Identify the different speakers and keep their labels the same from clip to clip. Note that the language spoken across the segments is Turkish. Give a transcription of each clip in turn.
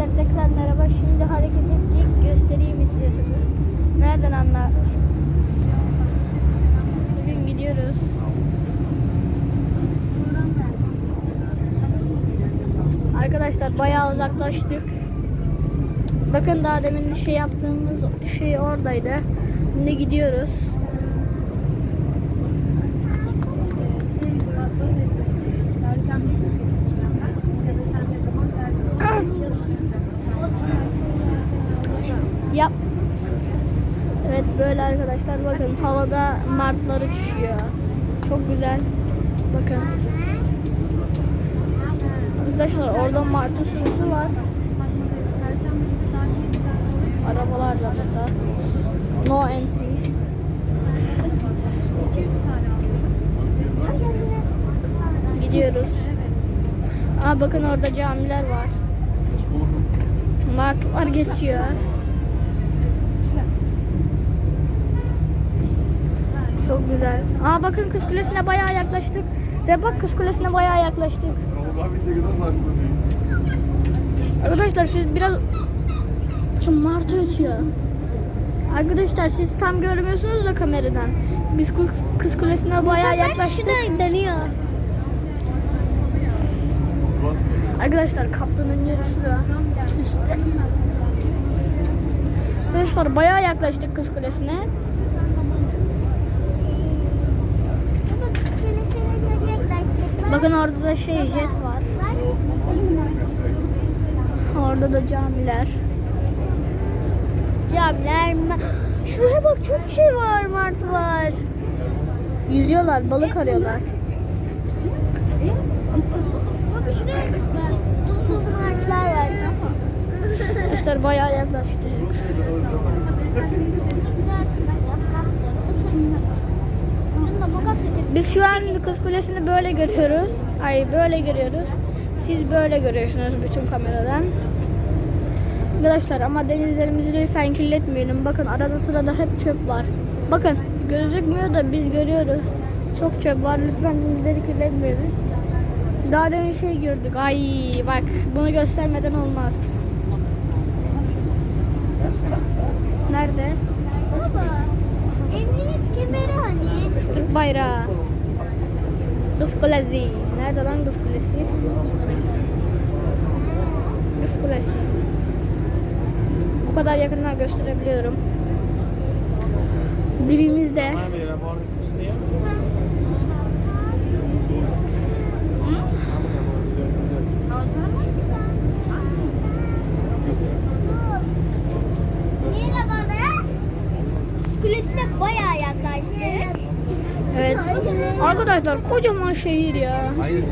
Speaker 1: Arkadaşlar tekrar merhaba. Şimdi hareket ettik. Göstereyim istiyorsanız. Nereden anla? Bugün gidiyoruz. Arkadaşlar bayağı uzaklaştık. Bakın daha demin şey yaptığımız şey oradaydı. Şimdi gidiyoruz. Evet böyle arkadaşlar bakın havada martılar uçuşuyor. Çok güzel. Bakın. Arkadaşlar orada martı sürüsü var. Arabalar da burada. No entry. Gidiyoruz. Aa bakın orada camiler var. Martılar geçiyor. Çok güzel. Aa bakın Kız Kulesi'ne bayağı yaklaştık. Size bak Kız Kulesi'ne bayağı yaklaştık. Arkadaşlar siz biraz şu martı ötüyor. Arkadaşlar siz tam görmüyorsunuz da kameradan. Biz Kız- Kulesi'ne bayağı yaklaştık. dönüyor. Arkadaşlar kaptanın yeri şurada. Üstte. Arkadaşlar bayağı yaklaştık Kız Kulesi'ne. Bakın orada da şey jet var. Orada da camiler. Camiler. ma- Şuraya bak çok şey var martı var. Yüzüyorlar, balık arıyorlar. Arkadaşlar bayağı yaklaştık. Biz şu an Kız Kulesi'ni böyle görüyoruz. Ay böyle görüyoruz. Siz böyle görüyorsunuz bütün kameradan. Arkadaşlar ama denizlerimizi lütfen kirletmeyelim. Bakın arada sırada hep çöp var. Bakın gözükmüyor da biz görüyoruz. Çok çöp var. Lütfen denizleri kirletmiyoruz. Daha demin şey gördük. Ay bak bunu göstermeden olmaz. Nerede?
Speaker 2: Baba, emniyet kemeri hani?
Speaker 1: Türk bayrağı. Kız Kulesi. Nerede lan Kız Kulesi? Kız Kulesi. Bu kadar yakından gösterebiliyorum. Dibimizde.
Speaker 2: Kulesi'ne bayağı yaklaştık.
Speaker 1: Arkadaşlar kocaman şehir ya.
Speaker 3: Hayır.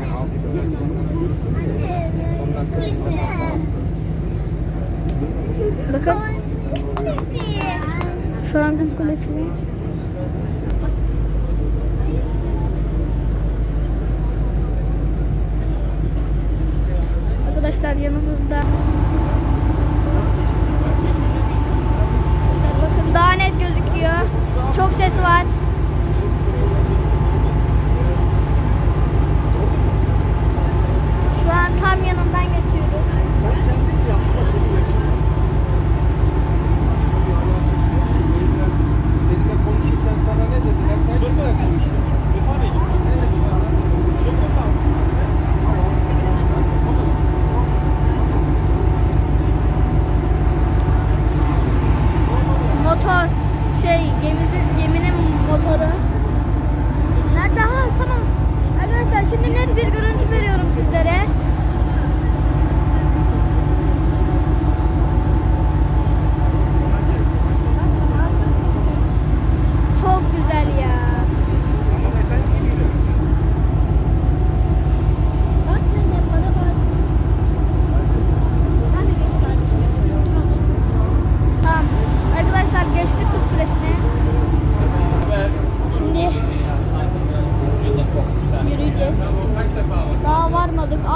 Speaker 1: Bakın şu an Kız Kulesi. Arkadaşlar yanımızda. Bakın daha net gözüküyor. Çok ses var.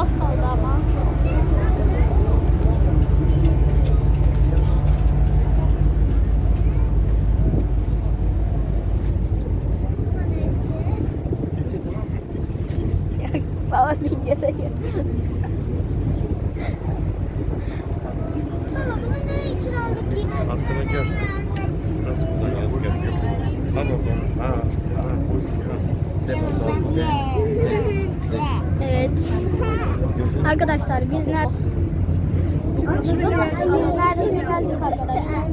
Speaker 3: az kaldı ama. Baba videoda gel. Baba bunu ne için aldık? Aslında gör.
Speaker 1: Arkadaşlar biz ne biz geldik arkadaşlar.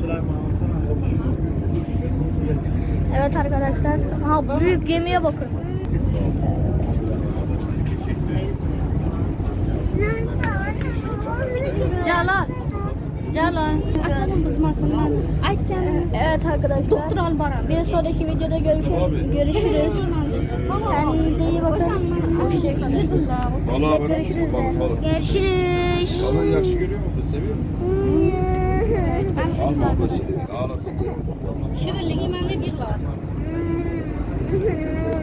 Speaker 3: Süleyman alsana.
Speaker 1: Evet arkadaşlar. Ha büyük gemiye bakın. Jalan.
Speaker 2: Aşağıdan bızmasınlar. Ay.
Speaker 1: Evet arkadaşlar.
Speaker 2: Doktor Albaran.
Speaker 1: Bir sonraki videoda görüşürüz. görüşürüz. Kendinize iyi bakın. Hoşçakalın.
Speaker 3: Bırak.
Speaker 1: Görüşürüz.
Speaker 2: Görüşürüz.
Speaker 3: Balığı yakşı görüyor musun? Seviyor musun? Alma abla şimdi. Ağlasın.
Speaker 2: Ben bir var.